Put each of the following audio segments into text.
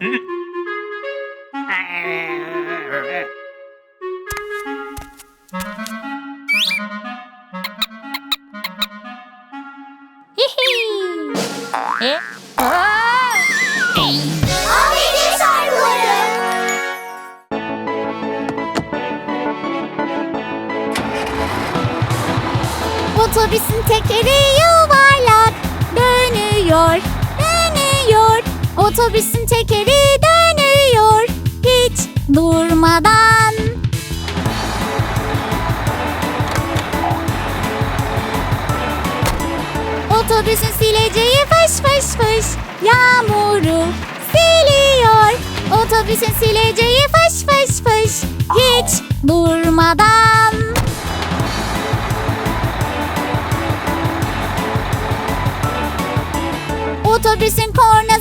Mm-hmm. Otobüsün tekeri dönüyor hiç durmadan. Otobüsün sileceği fış fış fış yağmuru siliyor. Otobüsün sileceği fış fış fış hiç durmadan. Otobüsün kornası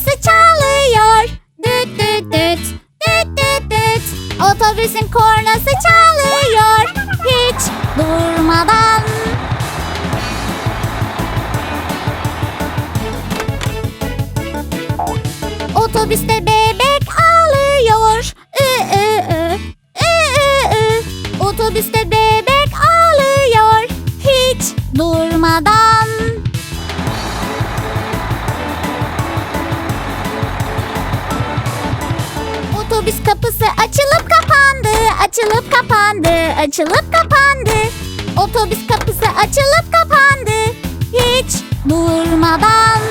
çalıyor. Düt düt düt. Düt düt düt. Otobüsün kornası açılıp kapandı, açılıp kapandı. Otobüs kapısı açılıp kapandı, hiç durmadan.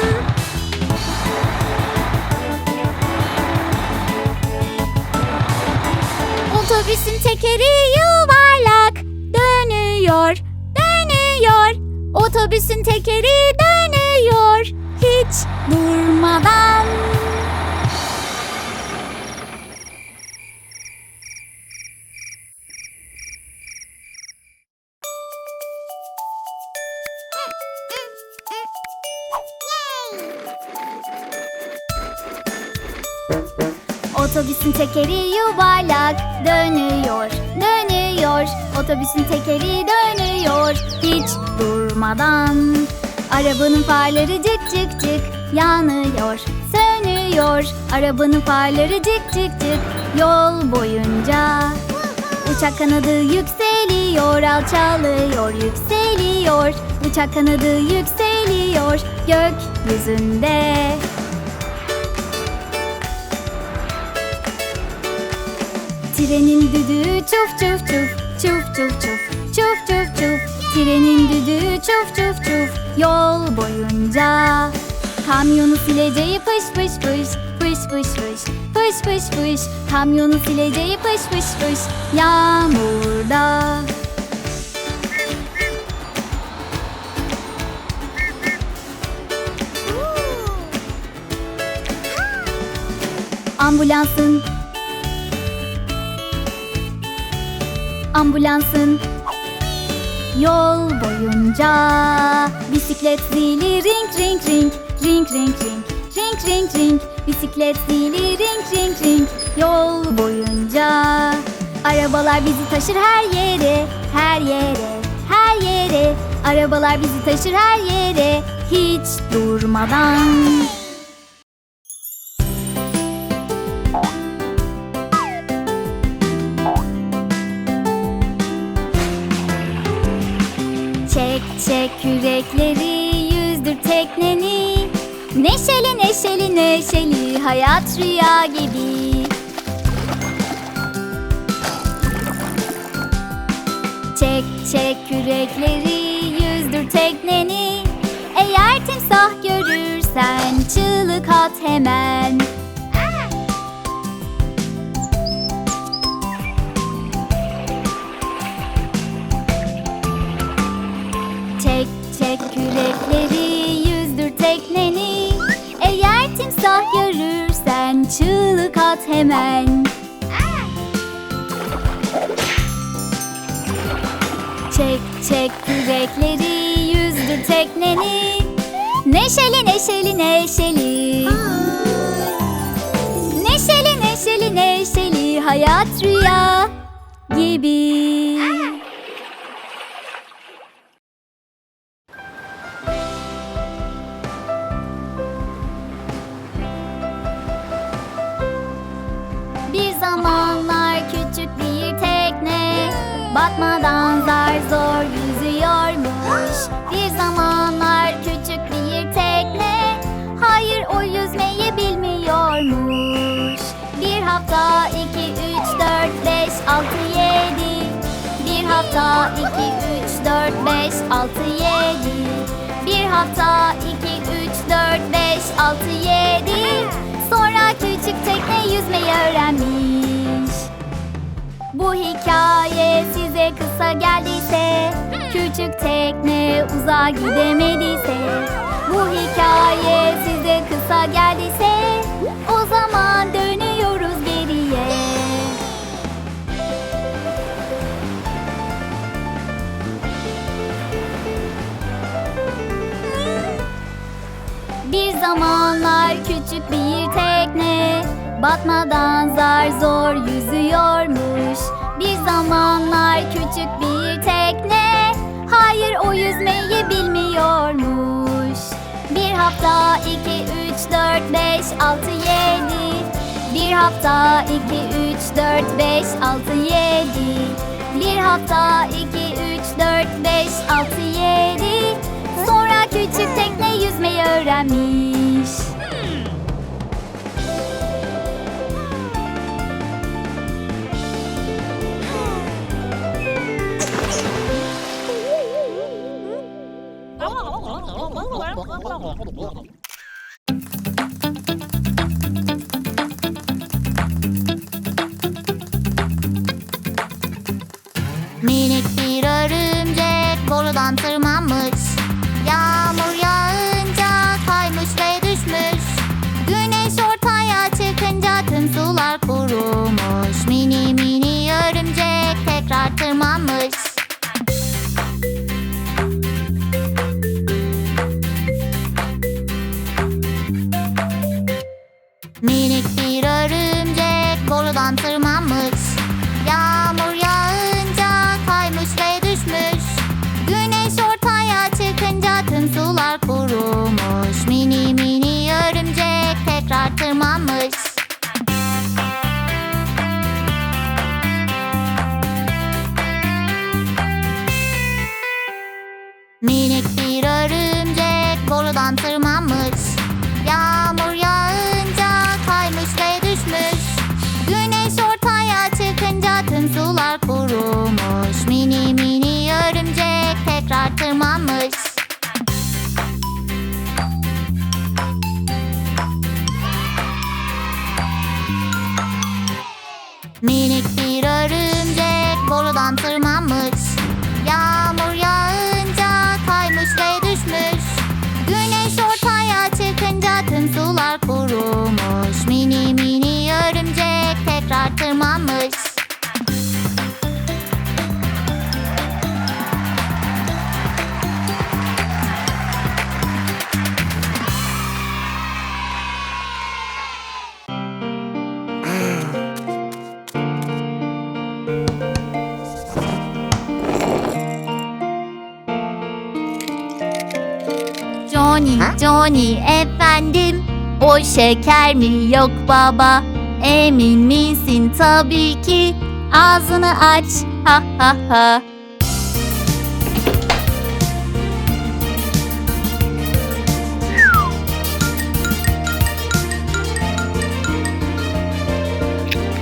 Otobüsün tekeri yuvarlak dönüyor, dönüyor. Otobüsün tekeri dönüyor, hiç durmadan. Otobüsün tekeri yuvarlak dönüyor, dönüyor. Otobüsün tekeri dönüyor hiç durmadan. Arabanın farları cık cık cık yanıyor, sönüyor. Arabanın farları cık cık cık yol boyunca. Uçak kanadı yükseliyor, alçalıyor, yükseliyor. Uçak kanadı yükseliyor gökyüzünde. Trenin düdüğü çuf çuf çuf çuf çuf çuf çuf çuf çuf. Trenin düdüğü çuf çuf çuf yol boyunca. Kamyonu sileceği fış fış fış fış fış fış fış fış fış Kamyonu sileceği fış fış fış yağmurda. Ambulansın ambulansın. Yol boyunca bisiklet zili ring ring ring ring ring ring ring ring ring bisiklet zili ring ring ring. Yol boyunca arabalar bizi taşır her yere her yere her yere. Arabalar bizi taşır her yere hiç durmadan Çek kürekleri yüzdür tekneni. Neşeli neşeli neşeli hayat rüya gibi. Çek çek kürekleri yüzdür tekneni. Eğer timsah görürsen çığlık at hemen kürekleri yüzdür tekneni. Eğer timsah görürsen çığlık at hemen. Çek çek kürekleri yüzdür tekneni. Neşeli neşeli neşeli. Neşeli neşeli neşeli hayat rüya gibi hafta iki üç dört beş altı yedi. Bir hafta iki üç dört beş altı yedi. Bir hafta iki üç dört beş altı yedi. Sonra küçük tekne yüzmeyi öğrenmiş. Bu hikaye size kısa geldiyse Küçük tekne uzağa gidemediyse Bu hikaye size kısa geldiyse O zaman dönüyoruz zamanlar küçük bir tekne Batmadan zar zor yüzüyormuş. Bir zamanlar küçük bir tekne Hayır o yüzmeyi bilmiyormuş. Bir hafta iki üç dört beş altı yedi. Bir hafta iki üç dört beş altı yedi. Bir hafta iki üç dört beş altı yedi küçük tekne yüzmeyi öğrenmiş. Minik Johnny, Johnny efendim. O şeker mi yok baba? Emin misin? Tabii ki. Ağzını aç. Ha ha ha.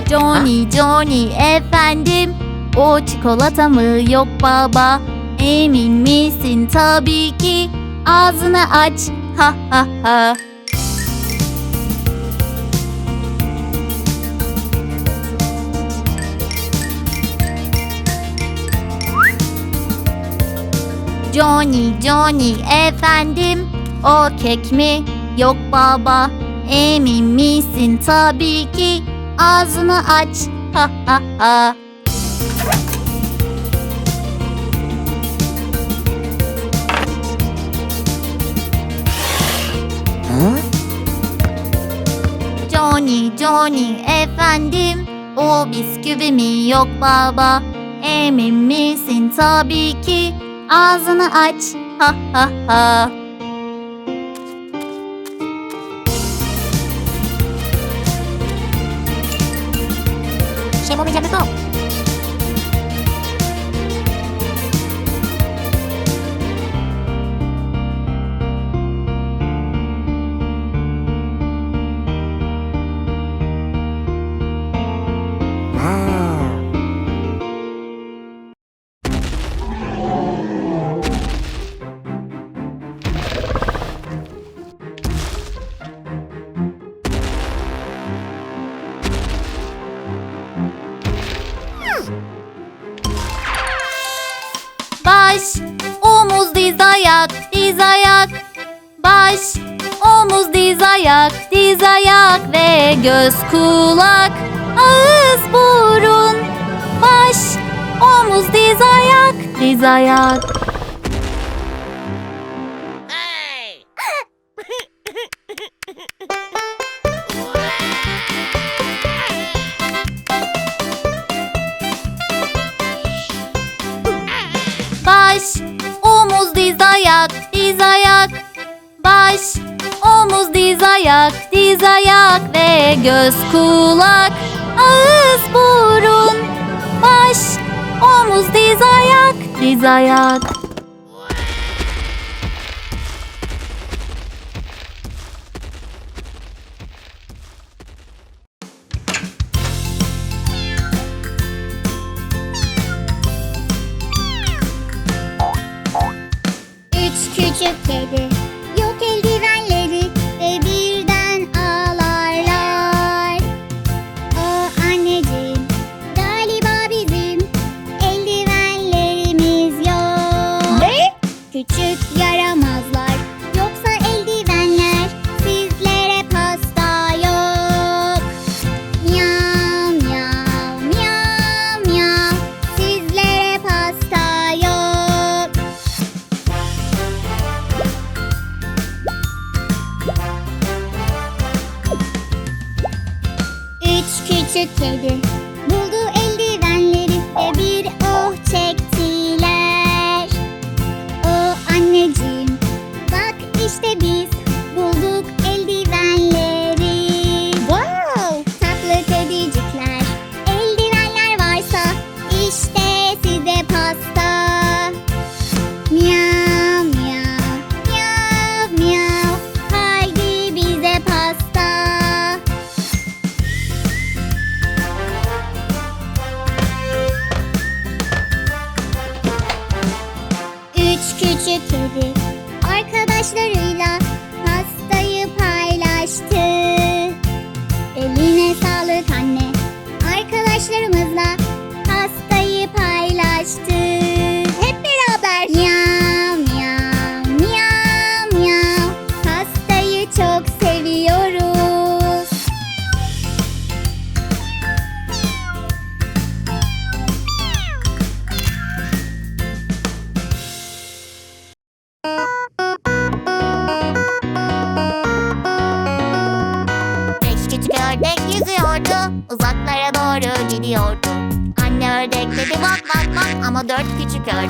Johnny, Johnny efendim. O çikolata mı yok baba? Emin misin? Tabii ki Ağzını aç. Ha ha ha. Johnny, Johnny efendim. O kek mi? Yok baba. Emin misin? Tabii ki. Ağzını aç. Ha ha ha Johnny, Johnny efendim. O bisküvi mi yok baba. Emin misin? Tabii ki. Ağzını aç. Ha ha ha Baş, omuz, diz, ayak, diz, ayak. Baş, omuz, diz, ayak, diz, ayak ve göz, kulak. Ağız, burun, baş, omuz, diz, ayak, diz, ayak. Baş, omuz, diz, ayak, diz, ayak. Baş, omuz, diz, ayak, diz, ayak ve göz, kulak. Ağız, burun. Baş, omuz, diz, ayak, diz, ayak. Üç Üç küçük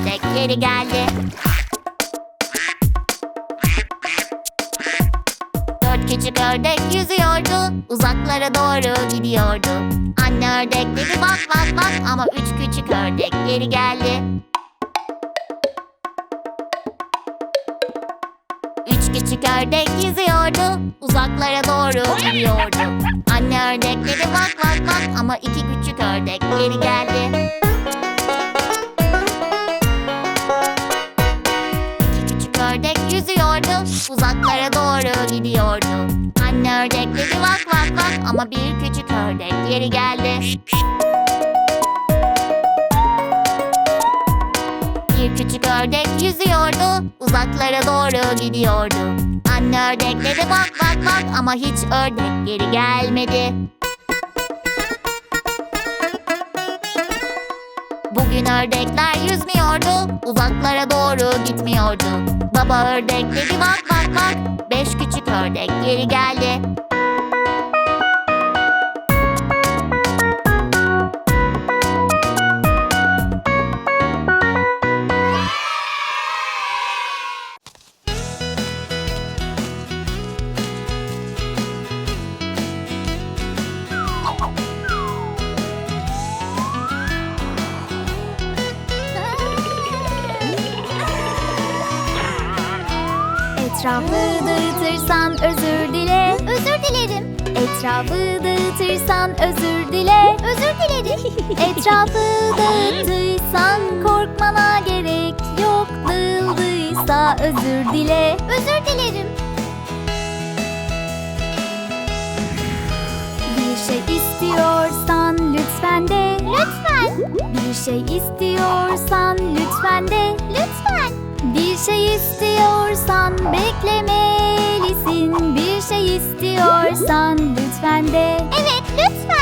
ördek geri geldi. Dört küçük ördek yüzüyordu Uzaklara doğru gidiyordu. Anne ördek dedi bak bak bak Ama üç küçük ördek geri geldi. Üç küçük ördek yüzüyordu Uzaklara doğru gidiyordu. Anne ördek dedi bak bak bak Ama iki küçük ördek geri geldi ördek yüzüyordu. Uzaklara doğru gidiyordu. Anne ördek dedi bak bak bak Ama bir küçük ördek geri geldi. Bir küçük ördek yüzüyordu. Uzaklara doğru gidiyordu. Anne ördek dedi bak bak bak Ama hiç ördek geri gelmedi ördekler yüzmüyordu Uzaklara doğru gitmiyordu. Baba ördek dedi bak bak bak Beş küçük ördek geri geldi Etrafı dağıttıysan korkmana gerek yok. Dağıldıysa özür dile. Özür dilerim. Bir şey istiyorsan lütfen de. Lütfen. Bir şey istiyorsan lütfen de. Lütfen. Bir şey istiyorsan beklemelisin Bir şey istiyorsan lütfen de Evet lütfen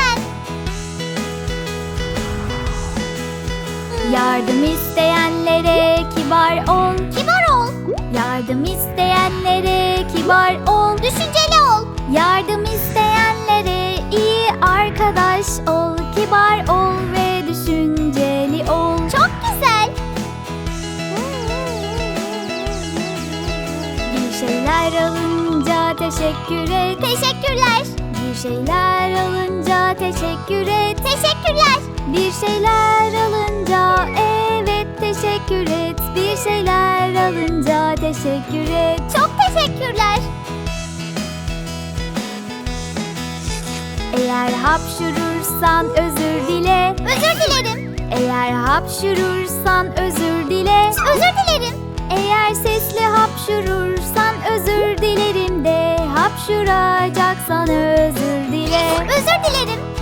Yardım isteyenlere kibar ol. Kibar ol. Yardım isteyenlere kibar ol. Düşünceli ol. Yardım isteyenlere iyi arkadaş ol. Kibar ol ve düşünceli ol. Çok güzel. Bir şeyler alınca teşekkür et. Teşekkürler. Bir şeyler alınca teşekkür et. Teşekkürler Bir şeyler alınca evet teşekkür et. Bir şeyler alınca teşekkür et. Çok teşekkürler. Eğer hapşurursan özür dile. Özür dilerim. Eğer hapşurursan özür dile. Özür dilerim. Eğer sesli hapşurursan özür dilerim de. Hapşuracaksan özür dile. Özür dilerim